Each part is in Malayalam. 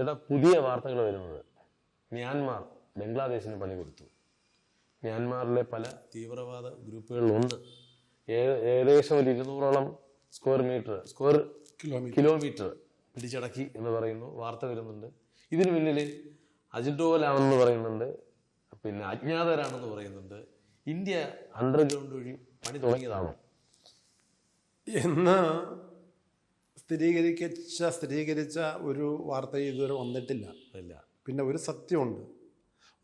ചേട്ടാ പുതിയ വാർത്തകൾ വരുന്നത്. മ്യാൻമാർ ബംഗ്ലാദേശിന് പണി കൊടുത്തു. മ്യാൻമാറിലെ പല തീവ്രവാദ ഗ്രൂപ്പുകളിൽ ഒന്ന് ഏ- ഏകദേശം ഒരു ഇരുന്നൂറോളം square metre square kilometre kilometre പിടിച്ചടക്കി എന്ന് പറയുന്നു. വാർത്ത വരുന്നുണ്ട്. ഇതിന് പിന്നിൽ അജിഡോലാണെന്ന് പറയുന്നുണ്ട്. പിന്നെ അജ്ഞാതരാണെന്ന് പറയുന്നുണ്ട്. ഇന്ത്യ അണ്ടർഗ്രൗണ്ട് വഴി പണി തുടങ്ങിയതാണോ? എന്ന് സ്ഥിരീകരിച്ച സ്ഥിരീകരിച്ച ഒരു വാർത്ത ഇതുവരെ വന്നിട്ടില്ല. ഇല്ല. പിന്നെ ഒരു സത്യമുണ്ട്.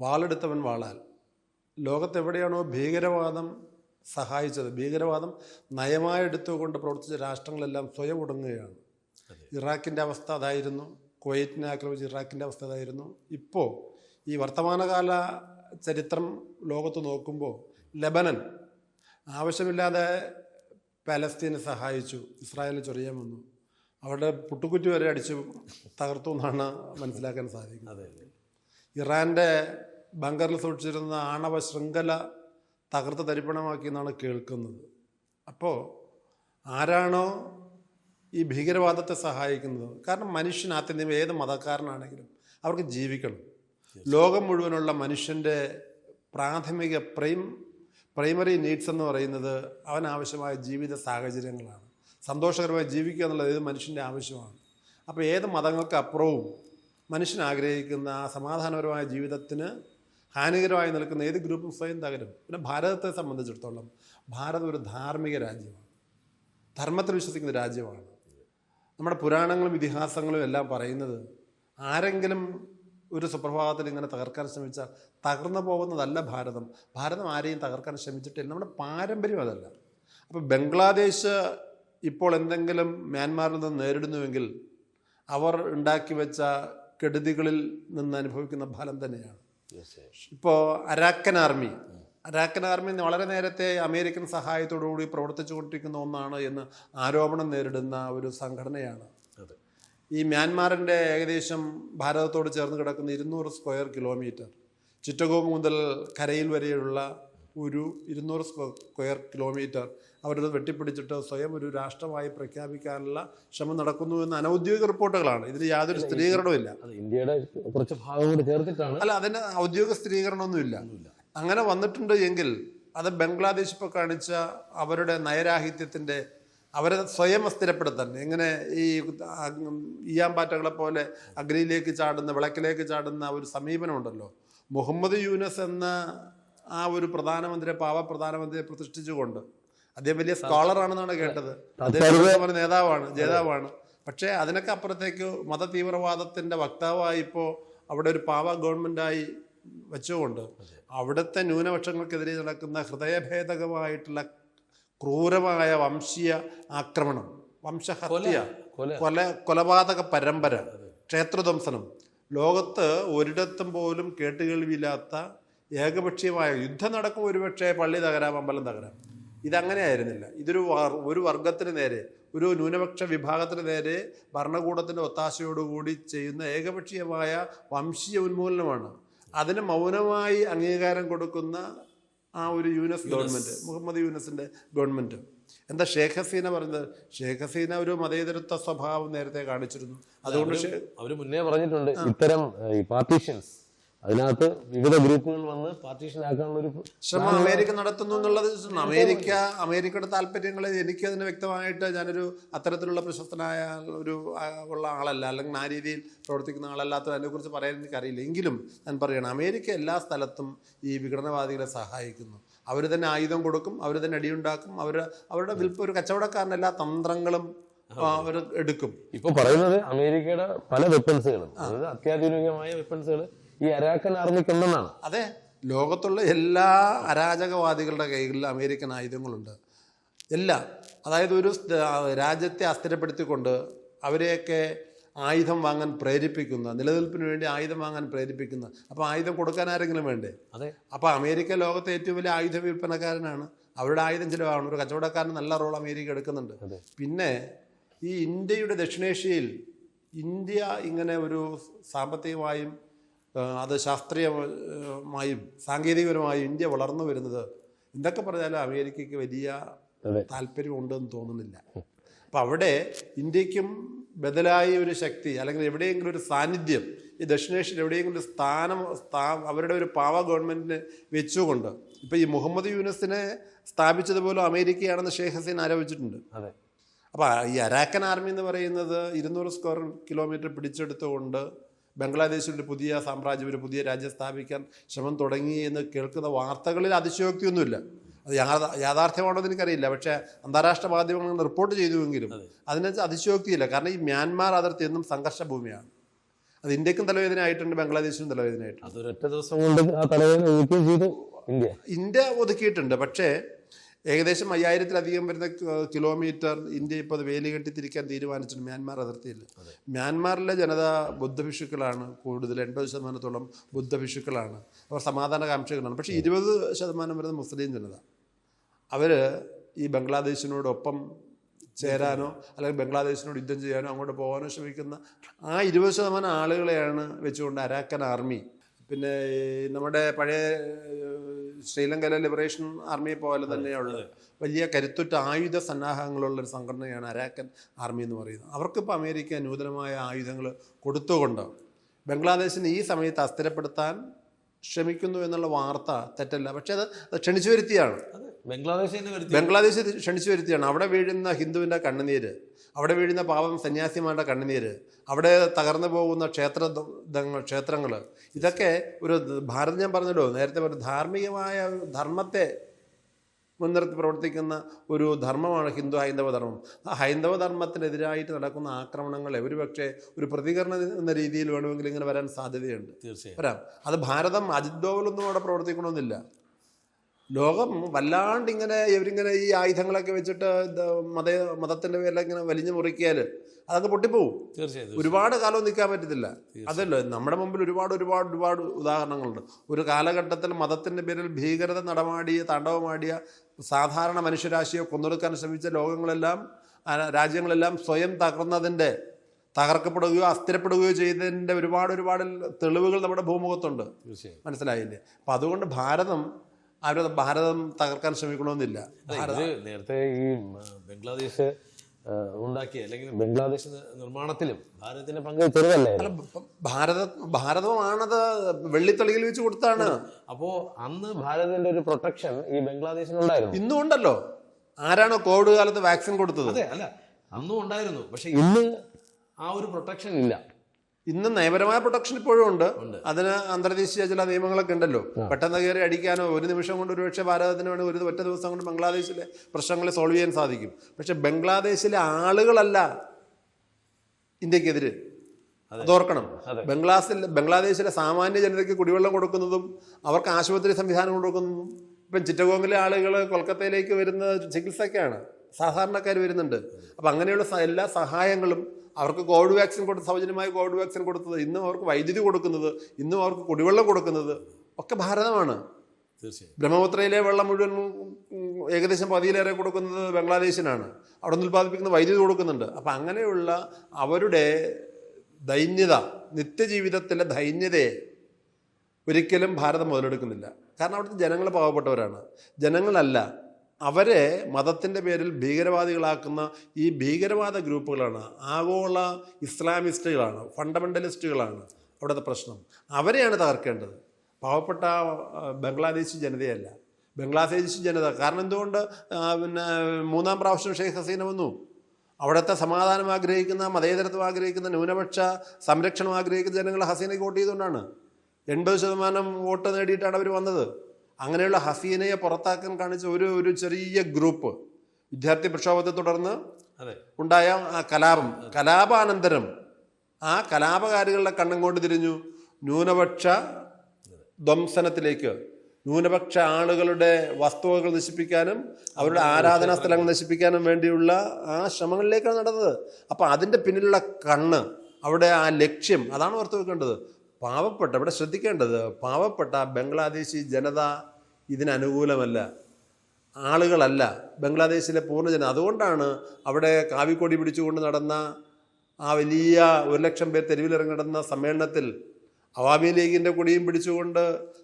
വാളെടുത്തവൻ വാളാൽ. ലോകത്തെവിടെയാണോ ഭീകരവാദം സഹായിച്ചത്? ഭീകരവാദം നയമായെടുത്തുകൊണ്ട് പ്രവർത്തിച്ച രാഷ്ട്രങ്ങളെല്ലാം സ്വയം ഒടുങ്ങുകയാണ്. ഇറാഖിന്റെ അവസ്ഥ അതായിരുന്നു. കുവൈറ്റിനെ ആക്രമിച്ച് ഇറാഖിന്റെ അവസ്ഥ അതായിരുന്നു. ഇപ്പോൾ ഈ വർത്തമാനകാല ചരിത്രം ലോകത്ത് നോക്കുമ്പോൾ ലെബനൻ ആവശ്യമില്ലാതെ പലസ്തീനെ സഹായിച്ചു. ഇസ്രായേലിന് ചൊറിയാൻ വന്നു. അവരുടെ പുട്ടുകുറ്റി വരെ അടിച്ച് തകർത്തു എന്നാണ് മനസ്സിലാക്കാൻ സാധിക്കുന്നത്. ഇറാന്റെ ബങ്കറിൽ സൂക്ഷിച്ചിരുന്ന ആണവ ശൃംഖല തകർത്ത് തരിപ്പണമാക്കി എന്നാണ് കേൾക്കുന്നത്. അപ്പോൾ ആരാണോ ഈ ഭീകരവാദത്തെ സഹായിക്കുന്നത്? കാരണം മനുഷ്യൻ ആത്യന്തികം ഏത് മതക്കാരനാണെങ്കിലും അവർക്ക് ജീവിക്കണം. ലോകം മുഴുവനുള്ള മനുഷ്യന്റെ പ്രാഥമിക പ്രൈം പ്രൈമറി നീഡ്സ് എന്ന് പറയുന്നത് അവനാവശ്യമായ ജീവിത സാഹചര്യങ്ങളാണ്. സന്തോഷകരമായി ജീവിക്കുക എന്നുള്ളത് ഏത് മനുഷ്യന്റെ ആവശ്യമാണ്. അപ്പോൾ ഏത് മതങ്ങൾക്ക് അപ്പുറവും മനുഷ്യൻ ആഗ്രഹിക്കുന്ന ആ സമാധാനപരമായ ജീവിതത്തിന് ഹാനികരമായി നിൽക്കുന്ന ഏത് ഗ്രൂപ്പും സ്വയം തകരും. പിന്നെ ഭാരതത്തെ സംബന്ധിച്ചിടത്തോളം ഭാരതം ഒരു ധാർമ്മിക രാജ്യമാണ്. ധർമ്മത്തിൽ വിശ്വസിക്കുന്ന രാജ്യമാണ്. നമ്മുടെ പുരാണങ്ങളും ഇതിഹാസങ്ങളും എല്ലാം പറയുന്നത് ആരെങ്കിലും ഒരു സുപ്രഭാതത്തിൽ ഇങ്ങനെ തകർക്കാൻ ശ്രമിച്ചാൽ തകർന്നു പോകുന്നതല്ല ഭാരതം. ഭാരതം ആരെയും തകർക്കാൻ ശ്രമിച്ചിട്ടില്ല. നമ്മുടെ പാരമ്പര്യം അതല്ല. അപ്പോൾ ബംഗ്ലാദേശ് ഇപ്പോൾ എന്തെങ്കിലും മ്യാൻമാറിൽ നിന്ന് നേരിടുന്നുവെങ്കിൽ അവർ ഉണ്ടാക്കി വെച്ച കെടുതികളിൽ നിന്ന് അനുഭവിക്കുന്ന ഫലം തന്നെയാണ്. ഇപ്പോൾ അരാക്കൻ ആർമി അരാക്കൻ ആർമി വളരെ നേരത്തെ അമേരിക്കൻ സഹായത്തോടുകൂടി പ്രവർത്തിച്ചുകൊണ്ടിരിക്കുന്ന ഒന്നാണ് എന്ന് ആരോപണം നേരിടുന്ന ഒരു സംഘടനയാണ്. ഈ മ്യാൻമാറിന്റെ ഏകദേശം ഭാരതത്തോട് ചേർന്ന് കിടക്കുന്ന ഇരുന്നൂറ് സ്ക്വയർ കിലോമീറ്റർ ചിറ്റഗോങ് മുതൽ കരയിൽ വരെയുള്ള ഒരു ഇരുന്നൂറ് സ്ക്വയർ കിലോമീറ്റർ അവരത് വെട്ടിപ്പിടിച്ചിട്ട് സ്വയം ഒരു രാഷ്ട്രമായി പ്രഖ്യാപിക്കാനുള്ള ശ്രമം നടക്കുന്നു എന്ന് അനൗദ്യോഗിക റിപ്പോർട്ടുകളാണ്. ഇതിന് യാതൊരു സ്ഥിരീകരണവും ഇല്ല. ഇന്ത്യയുടെ കുറച്ച് ഭാഗം കൂടി ചേർത്തിട്ടാണ് അല്ല അതിന് ഔദ്യോഗിക സ്ഥിരീകരണമൊന്നും ഇല്ല. അങ്ങനെ വന്നിട്ടുണ്ട് എങ്കിൽ അത് ബംഗ്ലാദേശ് ഇപ്പോൾ കാണിച്ച അവരുടെ നയരാഹിത്യത്തിന്റെ അവരെ സ്വയം സ്ഥിരപ്പെടുത്താൻ എങ്ങനെ ഈ ഈയാമ്പാറ്റകളെ പോലെ അഗ്നിയിലേക്ക് ചാടുന്ന വിളക്കിലേക്ക് ചാടുന്ന ഒരു സമീപനമുണ്ടല്ലോ. മുഹമ്മദ് യൂനസ് എന്ന ആ ഒരു പ്രധാനമന്ത്രിയെ പാവ പ്രധാനമന്ത്രിയെ പ്രതിഷ്ഠിച്ചുകൊണ്ട് അദ്ദേഹം വലിയ സ്കോളർ ആണെന്നാണ് കേട്ടത്. അദ്ദേഹം നേതാവാണ് ജേതാവാണ്. പക്ഷേ അതിനൊക്കെ അപ്പുറത്തേക്ക് മത തീവ്രവാദത്തിന്റെ വക്താവായി ഇപ്പോൾ അവിടെ ഒരു പാവ ഗവൺമെന്റായി വെച്ചുകൊണ്ട് അവിടുത്തെ ന്യൂനപക്ഷങ്ങൾക്കെതിരെ നടക്കുന്ന ഹൃദയഭേദകമായിട്ടുള്ള ക്രൂരമായ വംശീയ ആക്രമണം വംശഹത്യ കൊല. കൊല. കൊലപാതക പരമ്പര ക്ഷേത്രധ്വംസനം ലോകത്ത് ഒരിടത്തും പോലും കേട്ടുകേൾവിയില്ലാത്ത ഏകപക്ഷീയമായ യുദ്ധം നടക്കും ഒരുപക്ഷേ പള്ളി തകരാം അമ്പലം തകരാം. ഇതങ്ങനെ ആയിരുന്നില്ല ഇതൊരു ഒരു വർഗത്തിന് നേരെ ഒരു ന്യൂനപക്ഷ വിഭാഗത്തിന് നേരെ ഭരണകൂടത്തിന്റെ ഒത്താശയോടുകൂടി ചെയ്യുന്ന ഏകപക്ഷീയമായ വംശീയ ഉന്മൂലനമാണ്. അതിന് മൗനമായി അംഗീകാരം കൊടുക്കുന്ന ആ ഒരു യൂനസ് ഗവൺമെന്റ് മുഹമ്മദ് യൂനസിന്റെ ഗവൺമെന്റ് എന്താ ഷേഖ് ഹസീന പറഞ്ഞത്? ഷേഖ് ഹസീന ഒരു മതേതരത്വ സ്വഭാവം നേരത്തെ കാണിച്ചിരുന്നു. അതുകൊണ്ട് അവർ മുന്നേ പറഞ്ഞിട്ടുണ്ട് ഇത്തരം പാർട്ടീഷൻസ് അതിനകത്ത് വിവിധ ഗ്രൂപ്പുകൾ വന്ന് പാർട്ടീഷൻ ആക്കാനുള്ള ഒരു ശ്രമം അമേരിക്ക നടത്തുന്നു എന്നുള്ളത് അമേരിക്ക അമേരിക്കയുടെ താല്പര്യങ്ങൾ എനിക്കതിന് വ്യക്തമായിട്ട് ഞാനൊരു അത്തരത്തിലുള്ള പ്രശസ്തനായ ഒരു ഉള്ള ആളല്ല. അല്ലെങ്കിൽ ആ രീതിയിൽ പ്രവർത്തിക്കുന്ന ആളല്ലാത്ത അതിനെക്കുറിച്ച് പറയാൻ എനിക്കറിയില്ല. എങ്കിലും ഞാൻ പറയണം അമേരിക്ക എല്ലാ സ്ഥലത്തും ഈ വിഘടനവാദികളെ സഹായിക്കുന്നു. അവർ തന്നെ ആയുധം കൊടുക്കും അവർ തന്നെ അടിയുണ്ടാക്കും അവർ അവരുടെ വിൽപ്പ ഒരു കച്ചവടക്കാരൻ എല്ലാ തന്ത്രങ്ങളും അവർ എടുക്കും. ഇപ്പൊ പറയുന്നത് അമേരിക്കയുടെ പല വെപ്പൺസുകളും അതായത് അത്യാധുനികമായ വെപ്പൺസുകൾ ഈ അരാക്കൻ ആർമിക്കുണ്ടെന്നാണ് അതെ ലോകത്തുള്ള എല്ലാ അരാജകവാദികളുടെ കൈകളിൽ അമേരിക്കൻ ആയുധങ്ങളുണ്ട്. എല്ലാം അതായത് ഒരു രാജ്യത്തെ അസ്ഥിരപ്പെടുത്തിക്കൊണ്ട് അവരെയൊക്കെ ആയുധം വാങ്ങാൻ പ്രേരിപ്പിക്കുന്ന നിലനിൽപ്പിന് വേണ്ടി ആയുധം വാങ്ങാൻ പ്രേരിപ്പിക്കുന്ന അപ്പോൾ ആയുധം കൊടുക്കാൻ ആരെങ്കിലും വേണ്ടേ? അതെ. അപ്പോൾ അമേരിക്ക ലോകത്തെ ഏറ്റവും വലിയ ആയുധ വിൽപ്പനക്കാരനാണ്. അവരുടെ ആയുധം ചിലവാണ്. ഒരു കച്ചവടക്കാരൻ നല്ല റോൾ അമേരിക്ക എടുക്കുന്നുണ്ട്. പിന്നെ ഈ ഇന്ത്യയുടെ ദക്ഷിണേഷ്യയിൽ ഇന്ത്യ ഇങ്ങനെ ഒരു സാമ്പത്തികമായും അത് ശാസ്ത്രീയമായും സാങ്കേതികപരമായും ഇന്ത്യ വളർന്നു വരുന്നത്. എന്തൊക്കെ പറഞ്ഞാലും അമേരിക്കയ്ക്ക് വലിയ താല്പര്യമുണ്ടെന്ന് തോന്നുന്നില്ല. അപ്പം അവിടെ ഇന്ത്യക്കും ബദലായ ഒരു ശക്തി അല്ലെങ്കിൽ എവിടെയെങ്കിലും ഒരു സാന്നിധ്യം ഈ ദക്ഷിണേഷ്യയിൽ എവിടെയെങ്കിലും ഒരു സ്ഥാനം സ്ഥാ അവരുടെ ഒരു പാവ ഗവൺമെന്റിന് വെച്ചുകൊണ്ട് ഇപ്പോൾ ഈ മുഹമ്മദ് യൂനസിനെ സ്ഥാപിച്ചതുപോലെ അമേരിക്കയാണെന്ന് ഷെയ്ഖ് ഹസീൻ ആരോപിച്ചിട്ടുണ്ട്. അതെ. അപ്പോൾ ഈ അരാക്കൻ ആർമി എന്ന് പറയുന്നത് ഇരുന്നൂറ് സ്ക്വയർ കിലോമീറ്റർ പിടിച്ചെടുത്തുകൊണ്ട് ബംഗ്ലാദേശിൽ ഒരു പുതിയ സാമ്രാജ്യം ഒരു പുതിയ രാജ്യം സ്ഥാപിക്കാൻ ശ്രമം തുടങ്ങി എന്ന് കേൾക്കുന്ന വാർത്തകളിൽ അതിശയോക്തിയൊന്നുമില്ല. അത് യാഥാർത്ഥ്യമാണോ എന്ന് എനിക്കറിയില്ല. പക്ഷേ അന്താരാഷ്ട്ര മാധ്യമങ്ങൾ റിപ്പോർട്ട് ചെയ്തുവെങ്കിലും അതിനകത്ത് അതിശയോക്തിയില്ല. കാരണം ഈ മ്യാൻമാർ അതിർത്തി എന്നും സംഘർഷ ഭൂമിയാണ് അത് ഇന്ത്യക്കും തലവേദന ആയിട്ടുണ്ട് ബംഗ്ലാദേശിനും തലവേദന ആയിട്ടുണ്ട് ഒറ്റ ദിവസം കൊണ്ട് ഇന്ത്യ ഒതുക്കിയിട്ടുണ്ട്. പക്ഷേ ഏകദേശം അയ്യായിരത്തിലധികം വരുന്ന കിലോമീറ്റർ ഇന്ത്യ ഇപ്പോൾ അത് വേലി കെട്ടിത്തിരിക്കാൻ തീരുമാനിച്ചിട്ടുണ്ട് മ്യാൻമാർ അതിർത്തിയിൽ മ്യാൻമാറിലെ ജനത ബുദ്ധഭിക്ഷുക്കളാണ് കൂടുതൽ എൺപത് ശതമാനത്തോളം ബുദ്ധഭിക്ഷുക്കളാണ്. അവർ സമാധാനകാംക്ഷികളാണ്. പക്ഷേ ഇരുപത് ശതമാനം വരുന്ന മുസ്ലിം ജനത അവർ ഈ ബംഗ്ലാദേശിനോടൊപ്പം ചേരാനോ അല്ലെങ്കിൽ ബംഗ്ലാദേശിനോട് യുദ്ധം ചെയ്യാനോ അങ്ങോട്ട് പോകാനോ ശ്രമിക്കുന്ന ആ ഇരുപത് ശതമാനം ആളുകളെയാണ് വെച്ചുകൊണ്ട് അരാക്കൻ ആർമി. പിന്നെ നമ്മുടെ പഴയ ശ്രീലങ്കയിലെ ലിബറേഷൻ ആർമിയെ പോലെ തന്നെയുള്ള വലിയ കരുത്തുറ്റ ആയുധ സന്നാഹങ്ങളുള്ള ഒരു സംഘടനയാണ് അരാക്കൻ ആർമി എന്ന് പറയുന്നത്. അവർക്കിപ്പോൾ അമേരിക്ക നൂതനമായ ആയുധങ്ങൾ കൊടുത്തുകൊണ്ട് ബംഗ്ലാദേശിനെ ഈ സമയത്ത് അസ്ഥിരപ്പെടുത്താൻ ശ്രമിക്കുന്നു എന്നുള്ള വാർത്ത തെറ്റല്ല. പക്ഷേ അത് അത് ക്ഷണിച്ചു വരുത്തിയാണ്. അതെ ബംഗ്ലാദേശ് തന്നെ വരുത്തി. ബംഗ്ലാദേശ് ക്ഷണിച്ചു വരുത്തിയാണ്. അവിടെ വീഴുന്ന ഹിന്ദുവിന്റെ കണ്ണുനീര് അവിടെ വീഴുന്ന പാപം സന്യാസിമാരുടെ കണ്ണുനീര് അവിടെ തകർന്നു പോകുന്ന ക്ഷേത്ര ക്ഷേത്രങ്ങൾ ഇതൊക്കെ ഒരു ഭാരത് ഞാൻ പറഞ്ഞല്ലോ നേരത്തെ ഒരു ധാർമ്മികമായ ധർമ്മത്തെ മുൻനിർത്തി പ്രവർത്തിക്കുന്ന ഒരു ധർമ്മമാണ് ഹിന്ദു ഹൈന്ദവ ധർമ്മം. ആ ഹൈന്ദവ ധർമ്മത്തിനെതിരായിട്ട് നടക്കുന്ന ആക്രമണങ്ങളെ ഒരുപക്ഷെ ഒരു പ്രതികരണം എന്ന രീതിയിൽ വേണമെങ്കിൽ ഇങ്ങനെ വരാൻ സാധ്യതയുണ്ട്. തീർച്ചയായും. വരാം. അത് ഭാരതം അജിത് ഡോവലൊന്നും അവിടെ പ്രവർത്തിക്കണമെന്നില്ല. ലോകം വല്ലാണ്ട് ഇങ്ങനെ ഇവരിങ്ങനെ ഈ ആയുധങ്ങളൊക്കെ വെച്ചിട്ട് മത മതത്തിന്റെ പേരിൽ ഇങ്ങനെ വലിഞ്ഞു മുറിക്കിയാൽ അതൊക്കെ പൊട്ടിപ്പോവും. തീർച്ചയായും ഒരുപാട് കാലം നിൽക്കാൻ പറ്റത്തില്ല. അതല്ലോ നമ്മുടെ മുമ്പിൽ ഒരുപാട് ഒരുപാട് ഒരുപാട് ഉദാഹരണങ്ങളുണ്ട്. ഒരു കാലഘട്ടത്തിൽ മതത്തിന്റെ പേരിൽ ഭീകരത നടമാടിയ താണ്ഡവമാടിയ സാധാരണ മനുഷ്യരാശിയെ കൊന്നൊടുക്കാൻ ശ്രമിച്ച ലോകങ്ങളെല്ലാം രാജ്യങ്ങളെല്ലാം സ്വയം തകർന്നതിന്റെ തകർക്കപ്പെടുകയോ അസ്ഥിരപ്പെടുകയോ ചെയ്തതിന്റെ ഒരുപാട് ഒരുപാട് തെളിവുകൾ നമ്മുടെ ഭൂമുഖത്തുണ്ട്. മനസ്സിലായില്ലേ? അപ്പം അതുകൊണ്ട് ഭാരതം ആരും ഭാരതം തകർക്കാൻ ശ്രമിക്കണമെന്നില്ല. നേരത്തെ ഈ ബംഗ്ലാദേശ് ഉണ്ടാക്കിയ അല്ലെങ്കിൽ ബംഗ്ലാദേശ് നിർമ്മാണത്തിലും ഭാരതത്തിന്റെ പങ്ക് ചെറുതല്ലേ? ഭാരത ഭാരതമാണത് വെള്ളിത്തളിയിൽ വെച്ച് കൊടുത്താണ്. അപ്പോ അന്ന് ഭാരതത്തിന്റെ ഒരു പ്രൊട്ടക്ഷൻ ഈ ബംഗ്ലാദേശിനുണ്ടായിരുന്നു ഇന്നും ഉണ്ടല്ലോ ആരാണ് കോവിഡ് കാലത്ത് വാക്സിൻ കൊടുത്തത്? അതെ അല്ല. അന്നും ഉണ്ടായിരുന്നു പക്ഷെ ഇന്ന് ആ ഒരു പ്രൊട്ടക്ഷൻ ഇല്ല. ഇന്ന് നയപരമായ പ്രൊട്ടക്ഷൻ ഇപ്പോഴും ഉണ്ട്. അതിന് അന്തർദേശീയ ചില നിയമങ്ങളൊക്കെ ഉണ്ടല്ലോ. പെട്ടെന്ന് കയറി അടിക്കാനോ ഒരു നിമിഷം കൊണ്ട് ഒരുപക്ഷെ ഭാരതത്തിന് വേണ്ടി ഒരു ഒറ്റ ദിവസം കൊണ്ട് ബംഗ്ലാദേശിലെ പ്രശ്നങ്ങളെ സോൾവ് ചെയ്യാൻ സാധിക്കും. പക്ഷെ ബംഗ്ലാദേശിലെ ആളുകളല്ല ഇന്ത്യക്കെതിരെ. അതോർക്കണം. അതെ. ബംഗ്ലാസിൽ ബംഗ്ലാദേശിലെ സാമാന്യ ജനതയ്ക്ക് കുടിവെള്ളം കൊടുക്കുന്നതും അവർക്ക് ആശുപത്രി സംവിധാനം കൊടുക്കുന്നതും ഇപ്പം ചിറ്റഗോങ്ങിലെ ആളുകൾ കൊൽക്കത്തയിലേക്ക് വരുന്ന ചികിത്സയ്ക്കാണ് സാധാരണക്കാർ വരുന്നുണ്ട്. അപ്പം അങ്ങനെയുള്ള എല്ലാ സഹായങ്ങളും അവർക്ക് കോവിഡ് വാക്സിൻ കൊടുത്ത് സൗജന്യമായി കോവിഡ് വാക്സിൻ കൊടുത്തത് ഇന്നും അവർക്ക് വൈദ്യുതി കൊടുക്കുന്നത് ഇന്നും അവർക്ക് കുടിവെള്ളം കൊടുക്കുന്നത് ഒക്കെ ഭാരതമാണ്. തീർച്ചയായും. ബ്രഹ്മപുത്രയിലെ വെള്ളം മുഴുവൻ ഏകദേശം പതിയിലേറെ കൊടുക്കുന്നത് ബംഗ്ലാദേശിനാണ്. അവിടെ നിന്ന് ഉൽപ്പാദിപ്പിക്കുന്ന വൈദ്യുതി കൊടുക്കുന്നുണ്ട്. അപ്പം അങ്ങനെയുള്ള അവരുടെ ദൈന്യത നിത്യജീവിതത്തിലെ ദൈന്യതയെ ഒരിക്കലും ഭാരതം മുതലെടുക്കുന്നില്ല. കാരണം അവിടുത്തെ ജനങ്ങൾ പാവപ്പെട്ടവരാണ്. ജനങ്ങളല്ല അവരെ മതത്തിന്റെ പേരിൽ ഭീകരവാദികളാക്കുന്ന ഈ ഭീകരവാദ ഗ്രൂപ്പുകളാണ് ആഗോള ഇസ്ലാമിസ്റ്റുകളാണ് ഫണ്ടമെന്റലിസ്റ്റുകളാണ് അവിടുത്തെ പ്രശ്നം. അവരെയാണ് തകർക്കേണ്ടത്. പാവപ്പെട്ട ബംഗ്ലാദേശ് ജനതയല്ല. ബംഗ്ലാദേശി ജനത. കാരണം എന്തുകൊണ്ട് പിന്നെ മൂന്നാം പ്രാവശ്യം ഷെയ്ഖ് ഹസീന വന്നു? അവിടുത്തെ സമാധാനം ആഗ്രഹിക്കുന്ന മതേതരത്വം ആഗ്രഹിക്കുന്ന ന്യൂനപക്ഷ സംരക്ഷണം ആഗ്രഹിക്കുന്ന ജനങ്ങൾ ഹസീനയ്ക്ക് വോട്ട് ചെയ്തുകൊണ്ടാണ്. എൺപത് ശതമാനം വോട്ട് നേടിയിട്ടാണ് അവർ വന്നത്. അങ്ങനെയുള്ള ഹഫീനയെ പുറത്താക്കാൻ കാണിച്ച ഒരു ഒരു ചെറിയ ഗ്രൂപ്പ് വിദ്യാർത്ഥി പ്രക്ഷോഭത്തെ തുടർന്ന് ഉണ്ടായ ആ കലാപം കലാപാനന്തരം ആ കലാപകാരികളുടെ കണ്ണും കൊണ്ട് തിരിഞ്ഞു. ന്യൂനപക്ഷ ധ്വംസനത്തിലേക്ക് ന്യൂനപക്ഷ ആളുകളുടെ വസ്തുവകൾ നശിപ്പിക്കാനും അവരുടെ ആരാധനാ സ്ഥലങ്ങൾ നശിപ്പിക്കാനും വേണ്ടിയുള്ള ആ ശ്രമങ്ങളിലേക്കാണ് നടന്നത്. അപ്പം അതിന്റെ പിന്നിലുള്ള കണ്ണ് അവിടെ ആ ലക്ഷ്യം അതാണ് ഓർത്ത് വെക്കേണ്ടത്. പാവപ്പെട്ട ഇവിടെ ശ്രദ്ധിക്കേണ്ടത് പാവപ്പെട്ട ബംഗ്ലാദേശി ജനത ഇതിനനുകൂലമല്ല. ആളുകളല്ല ബംഗ്ലാദേശിലെ പൂർണജനം അതുകൊണ്ടാണ് അവിടെ കാവിക്കൊടി പിടിച്ചുകൊണ്ട് നടന്ന ആ വലിയ ഒരു ലക്ഷം പേർ തെരുവിലിറങ്ങി നടന്ന സമ്മേളനത്തിൽ അവാമി ലീഗിന്റെ കൊടിയും പിടിച്ചുകൊണ്ട്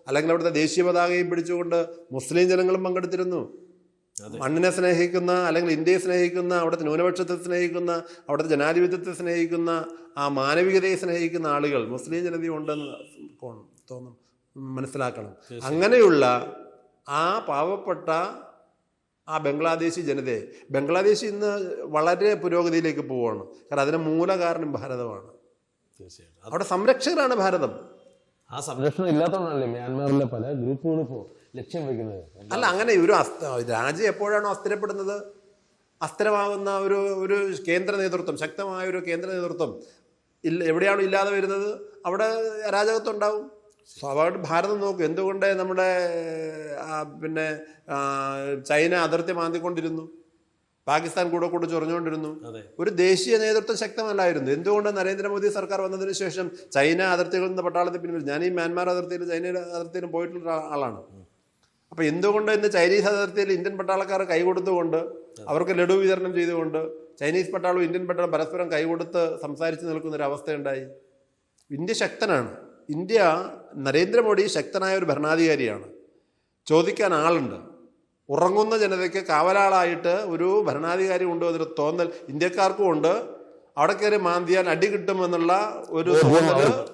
അല്ലെങ്കിൽ അവിടുത്തെ ദേശീയ പതാകയും പിടിച്ചുകൊണ്ട് മുസ്ലിം ജനങ്ങളും പങ്കെടുത്തിരുന്നു. മണ്ണിനെ സ്നേഹിക്കുന്ന അല്ലെങ്കിൽ ഇന്ത്യയെ സ്നേഹിക്കുന്ന അവിടുത്തെ ന്യൂനപക്ഷത്തെ സ്നേഹിക്കുന്ന അവിടുത്തെ ജനാധിപത്യത്തെ സ്നേഹിക്കുന്ന ആ മാനവികതയെ സ്നേഹിക്കുന്ന ആളുകൾ മുസ്ലിം ജനതയുണ്ടെന്ന് തോന്നും തോന്നും മനസ്സിലാക്കണം. അങ്ങനെയുള്ള ആ പാവപ്പെട്ട ആ ബംഗ്ലാദേശി ജനതയെ ബംഗ്ലാദേശ് ഇന്ന് വളരെ പുരോഗതിയിലേക്ക് പോവുകയാണ്. കാരണം അതിന് മൂലകാരണം ഭാരതമാണ്. അവിടെ സംരക്ഷകരാണ് ഭാരതം. ആ സംരക്ഷണം ഇല്ലാത്തതുകൊണ്ടല്ലേ മ്യാൻമാറിലെ പല ഗ്രൂപ്പുകളും ഇപ്പോൾ ലക്ഷ്യം വെക്കുന്നത്? അല്ല അങ്ങനെ ഒരു രാജ്യം എപ്പോഴാണോ അസ്ഥിരപ്പെടുന്നത്? അസ്ഥിരമാകുന്ന ഒരു ഒരു കേന്ദ്ര നേതൃത്വം ശക്തമായ ഒരു കേന്ദ്ര നേതൃത്വം ഇല്ല എവിടെയാണോ ഇല്ലാതെ വരുന്നത്? അവിടെ അരാജകത്വം ഉണ്ടാവും സ്വാഭാവികമായിട്ട് ഭാരതം നോക്കും എന്തുകൊണ്ട് നമ്മുടെ പിന്നെ ചൈന അതിർത്തി മാന്തിക്കൊണ്ടിരുന്നു? പാകിസ്ഥാൻ കൂടെ കൂടെ ചൊറിഞ്ഞുകൊണ്ടിരുന്നു. ഒരു ദേശീയ നേതൃത്വം ശക്തമല്ലായിരുന്നു. എന്തുകൊണ്ട് നരേന്ദ്രമോദി സർക്കാർ വന്നതിന് ശേഷം ചൈന അതിർത്തികളിൽ നിന്ന് പട്ടാളത്തിൽ പിൻവലിച്ചു ഞാൻ ഈ മ്യാൻമാർ അതിർത്തിയിലും ചൈനയുടെ അതിർത്തിയിലും പോയിട്ടുള്ള ആളാണ്. അപ്പൊ എന്തുകൊണ്ട് ഇന്ന് ചൈനീസ് അതിർത്തിയിൽ ഇന്ത്യൻ പട്ടാളക്കാർ കൈകൊടുത്തുകൊണ്ട് അവർക്ക് ലഡു വിതരണം ചെയ്തുകൊണ്ട് ചൈനീസ് പട്ടാളവും ഇന്ത്യൻ പട്ടാളം പരസ്പരം കൈകൊടുത്ത് സംസാരിച്ച് നിൽക്കുന്ന ഒരു അവസ്ഥയുണ്ടായി? ഇന്ത്യ ശക്തനാണ്. ഇന്ത്യ നരേന്ദ്രമോദി ശക്തനായ ഒരു ഭരണാധികാരിയാണ്. ചോദിക്കാൻ ആളുണ്ട്. ഉറങ്ങുന്ന ജനതയ്ക്ക് കാവലാളായിട്ട് ഒരു ഭരണാധികാരി ഉണ്ട് എന്നൊരു തോന്നൽ ഇന്ത്യക്കാർക്കും ഉണ്ട്. അവിടെ കയറി മാന്തിയാൽ അടി കിട്ടുമെന്നുള്ള ഒരു തോന്നൽ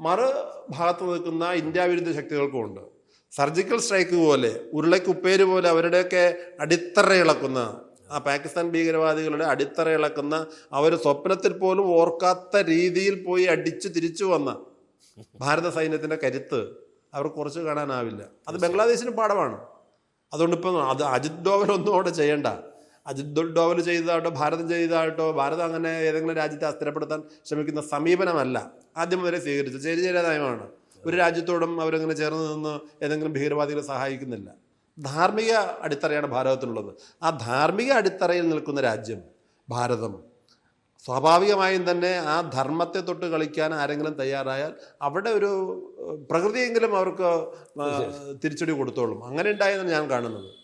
മറു ഭാഗത്ത് നിൽക്കുന്ന ഇന്ത്യ വിരുദ്ധ ശക്തികൾക്കും ഉണ്ട്. സർജിക്കൽ സ്ട്രൈക്ക് പോലെ ഉരുളക്കുപ്പേര് പോലെ അവരുടെയൊക്കെ അടിത്തറ ഇളക്കുന്ന ആ പാകിസ്ഥാൻ ഭീകരവാദികളുടെ അടിത്തറ ഇളക്കുന്ന അവർ സ്വപ്നത്തിൽ പോലും ഓർക്കാത്ത രീതിയിൽ പോയി അടിച്ച് തിരിച്ചു വന്ന ഭാരത സൈന്യത്തിന്റെ കരുത്ത് അവർ കുറച്ച് കാണാനാവില്ല. അത് ബംഗ്ലാദേശിന് പാഠമാണ്. അതുകൊണ്ട് ഇപ്പം അത് അജിത് ഡോവൽ ഒന്നും അവിടെ ചെയ്യണ്ട. അജിത് ഡോവൽ ചെയ്തതായിട്ടോ ഭാരതം ചെയ്തതായിട്ടോ ഭാരതം അങ്ങനെ ഏതെങ്കിലും രാജ്യത്തെ അസ്ഥിരപ്പെടുത്താൻ ശ്രമിക്കുന്ന സമീപനമല്ല. ആദ്യം വരെ സ്വീകരിച്ചു. ചേരാ നയമാണ് ഒരു രാജ്യത്തോടും അവരങ്ങനെ ചേർന്ന് നിന്ന് ഏതെങ്കിലും ഭീകരവാദികളെ സഹായിക്കുന്നില്ല. ധാർമ്മിക അടിത്തറയാണ് ഭാരതത്തിലുള്ളത്. ആ ധാർമ്മിക അടിത്തറയിൽ നിൽക്കുന്ന രാജ്യം ഭാരതം. സ്വാഭാവികമായും തന്നെ ആ ധർമ്മത്തെ തൊട്ട് കളിക്കാൻ ആരെങ്കിലും തയ്യാറായാൽ അവിടെ ഒരു പ്രകൃതിയെങ്കിലും അവർക്ക് തിരിച്ചടി കൊടുത്തോളും. അങ്ങനെ ഉണ്ടായെന്ന് ഞാൻ കാണുന്നത്.